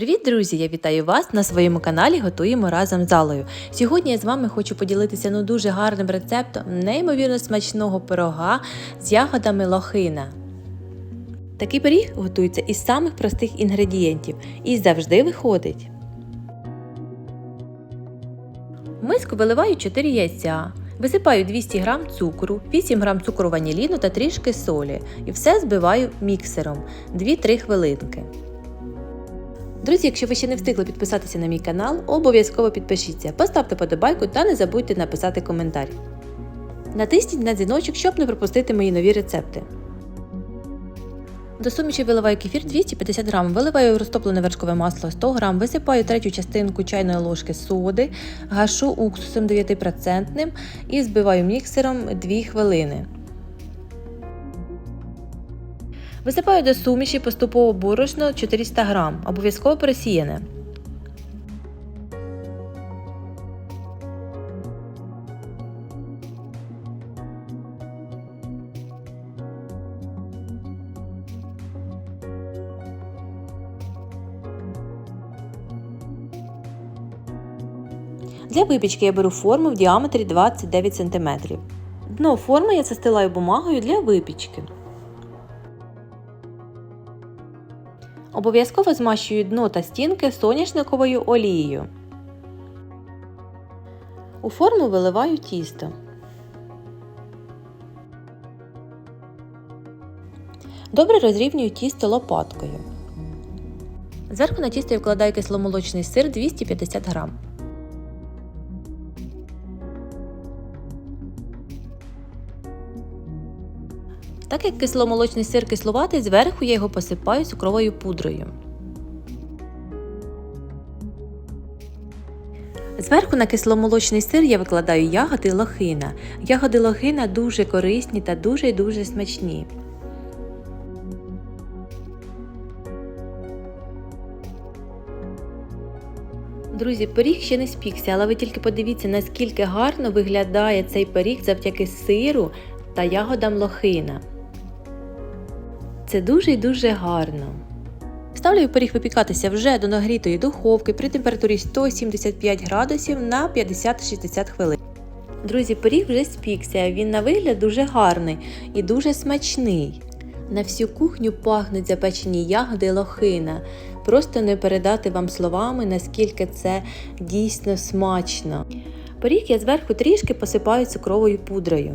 Привіт, друзі! Я вітаю вас на своєму каналі Готуємо разом з Залою. Сьогодні я з вами хочу поділитися ну дуже гарним рецептом неймовірно смачного пирога з ягодами лохина. Такий пиріг готується із самих простих інгредієнтів і завжди виходить. В миску виливаю 4 яйця. Висипаю 200 г цукру, 8 г цукру ваніліну та трішки солі. І все збиваю міксером 2-3 хвилинки. Друзі, якщо ви ще не встигли підписатися на мій канал, обов'язково підпишіться, поставте подобайку та не забудьте написати коментар. Натисніть на дзвіночок, щоб не пропустити мої нові рецепти. До суміші виливаю кефір 250 г, виливаю розтоплене вершкове масло 100 г, висипаю третю частинку чайної ложки соди, гашу уксусом 9% і збиваю міксером 2 хвилини. Висипаю до суміші поступово борошно 400 г, обов'язково просіяне. Для випічки я беру форму в діаметрі 29 см. Дно форми я застилаю бумагою для випічки. Обов'язково змащую дно та стінки соняшниковою олією. У форму виливаю тісто. Добре розрівнюю тісто лопаткою. Зверху на тісто я вкладаю кисломолочний сир 250 г. Так як кисломолочний сир кисловатий, зверху я його посипаю цукровою пудрою. Зверху на кисломолочний сир я викладаю ягоди лохина. Ягоди лохина дуже корисні та дуже дуже смачні. Друзі, пиріг ще не спікся, але ви тільки подивіться, наскільки гарно виглядає цей пиріг завдяки сиру та ягодам лохина. Це дуже і дуже гарно. Ставлю пиріг випікатися вже до нагрітої духовки при температурі 175 градусів на 50-60 хвилин. Друзі, пиріг вже спікся, він на вигляд дуже гарний і дуже смачний. На всю кухню пахнуть запечені ягоди лохина. Просто не передати вам словами, наскільки це дійсно смачно. Пиріг я зверху трішки посипаю цукровою пудрою.